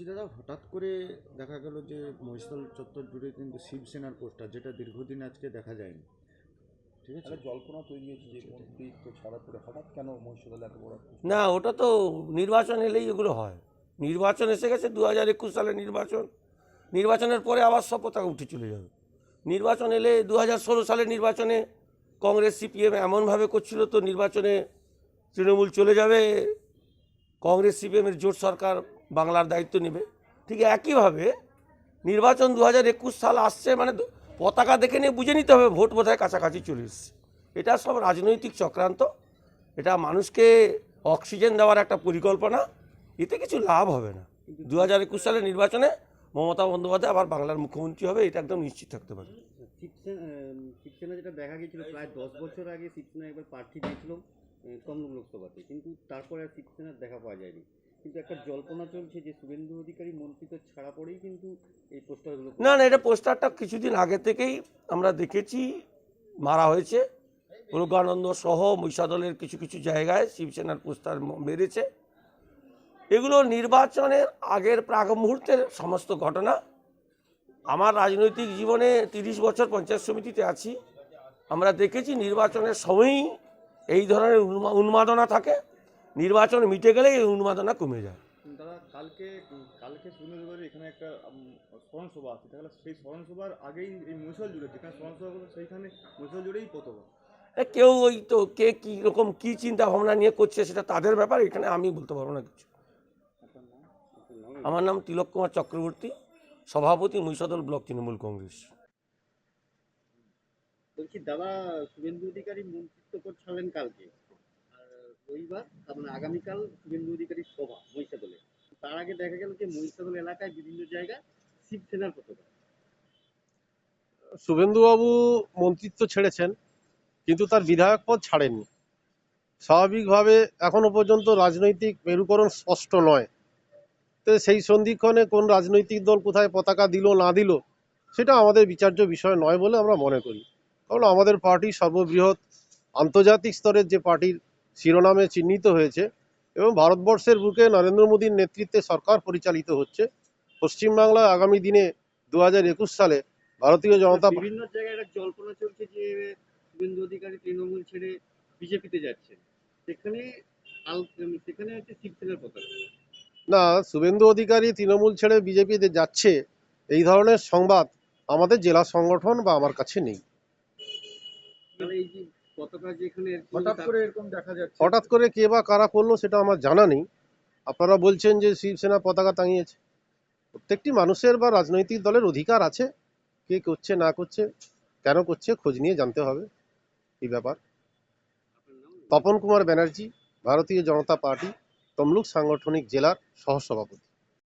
দাদা হঠাৎ করে দেখা গেল যে মহিষদল চত্বর জুড়ে কিন্তু শিবসেনার পোস্টার যেটা দীর্ঘদিন আজকে দেখা যায়নি। ঠিক আছে? জল্পনা তৈরি হয়েছে যে মন্ত্রিত্ব ছাড়া পরে হঠাৎ কেন মহিষদলে এত বড় না ওটা তো নির্বাচন এলেই এগুলো হয়। নির্বাচন এসে গেছে দু হাজার একুশ সালে নির্বাচন। নির্বাচনের পরে আবার সব পতাকা উঠে চলে যাবে। নির্বাচন এলে দু হাজার ষোলো সালে নির্বাচনে কংগ্রেস সিপিএম এমনভাবে করছিল তো নির্বাচনে তৃণমূল চলে যাবে। কংগ্রেস সিপিএমের জোট সরকার বাংলার দায়িত্ব নেবে। ঠিক একইভাবে নির্বাচন দু হাজার একুশ সাল আসছে মানে পতাকা দেখে নিয়ে বুঝে নিতে হবে, ভোট বোধহয় কাছাকাছি চলে এসছে। এটা সব রাজনৈতিক চক্রান্ত। এটা মানুষকে অক্সিজেন দেওয়ার একটা পরিকল্পনা। এতে কিছু লাভ হবে না। দু হাজার একুশ সালের নির্বাচনে মমতা বন্দ্যোপাধ্যায় আবার বাংলার মুখ্যমন্ত্রী হবে, এটা একদম নিশ্চিত থাকতে পারে শিবসেনা যেটা দেখা গিয়েছিল, প্রায় দশ বছর আগে শিবসেনা একবার প্রার্থী দিয়েছিল লোকসভাতে। কিন্তু তারপরে আর শিবসেনার দেখা পাওয়া যায়নি। কিন্তু একটা জল্পনা চলছে যে শুভেন্দু অধিকারী মন্ত্রিত্ব ছাড়া পরেই কিন্তু এই পোস্টারগুলো না না এটা পোস্টারটা কিছুদিন আগে থেকেই আমরা দেখেছি মারা হয়েছে। প্রজ্ঞানন্দ সহ মহিষাদলের কিছু কিছু জায়গায় শিবসেনার পোস্টার মেরেছে। এগুলো নির্বাচনের আগের প্রাক মুহূর্তের সমস্ত ঘটনা। আমার রাজনৈতিক জীবনে তিরিশ বছর পঞ্চায়েত সমিতিতে আছি। আমরা দেখেছি নির্বাচনের সময়ই এই ধরনের উন্মাদনা থাকে। নির্বাচন মিটে গেলে এই উন্মাদনা কমে যায়। দাদা কালকে কালকে শুনে এখানে একটা আছে। তাহলে সেই স্মরণ আগেই এই মহিষাল জুড়ে যেখানে স্মরণ সেইখানে মহিষাল জুড়েই পতাকা এ কেউ ওই তো কে কী রকম কী চিন্তা ভাবনা নিয়ে করছে সেটা তাদের ব্যাপার এখানে আমি বলতে পারব না কিছু? আমার নাম তিলক কুমার চক্রবর্তী সভাপতি মহিষাদল ব্লক তৃণমূল কংগ্রেস। বলছি দাদা শুভেন্দু অধিকারী মন্ত্রিত্ব পদ ছাড়লেন কালকে। রবিবার, তার মানে আগামীকাল শুভেন্দু অধিকারীর সভা, মহিষাদলে। তার আগে দেখা গেল যে মহিষাদল এলাকায় বিভিন্ন জায়গায় শিবসেনার পতাকা। শুভেন্দুবাবু মন্ত্রিত্ব ছেড়েছেন, কিন্তু তার বিধায়ক পদ ছাড়েননি। স্বাভাবিকভাবে এখনও পর্যন্ত রাজনৈতিক মেরুকরণ স্পষ্ট নয়। তো সেই সন্ধিক্ষণে কোন রাজনৈতিক দল কোথায় পতাকা দিল, না দিল, সেটা আমাদের বিচার্য বিষয় নয় বলে আমরা মনে করি। কারণ আমাদের পার্টি সর্ববৃহৎ আন্তর্জাতিক স্তরের যে পার্টির শিরোনামে চিহ্নিত হয়েছে এবং ভারতবর্ষের বুকে নরেন্দ্র মোদীর নেতৃত্বে সরকার পরিচালিত হচ্ছে। পশ্চিমবাংলায় আগামী দিনে দু সালে ভারতীয় জনতা বিভিন্ন জায়গায় একটা জল্পনা চলছে যে শুভেন্দু অধিকারী তৃণমূল ছেড়ে বিজেপিতে যাচ্ছে। সেখানে সেখানে হচ্ছে শিবসেনার পতাকা না শুভেন্দু অধিকারী তৃণমূল ছেড়ে বিজেপিতে যাচ্ছে এই ধরনের সংবাদ আমাদের জেলা সংগঠন বা আমার কাছে নেই। তাহলে এই যে পতাকা যেখানে হঠাৎ করে এরকম দেখা যাচ্ছে। হঠাৎ করে কে বা কারা করল সেটা আমার জানা নেই। আপনারা বলছেন যে শিবসেনা পতাকা টাঙিয়েছে। প্রত্যেকটি মানুষের বা রাজনৈতিক দলের অধিকার আছে। কে করছে না করছে কেন করছে খোঁজ নিয়ে জানতে হবে। এই ব্যাপার। তপন কুমার ব্যানার্জি ভারতীয় জনতা পার্টি তমলুক সাংগঠনিক জেলার সহসভাপতি।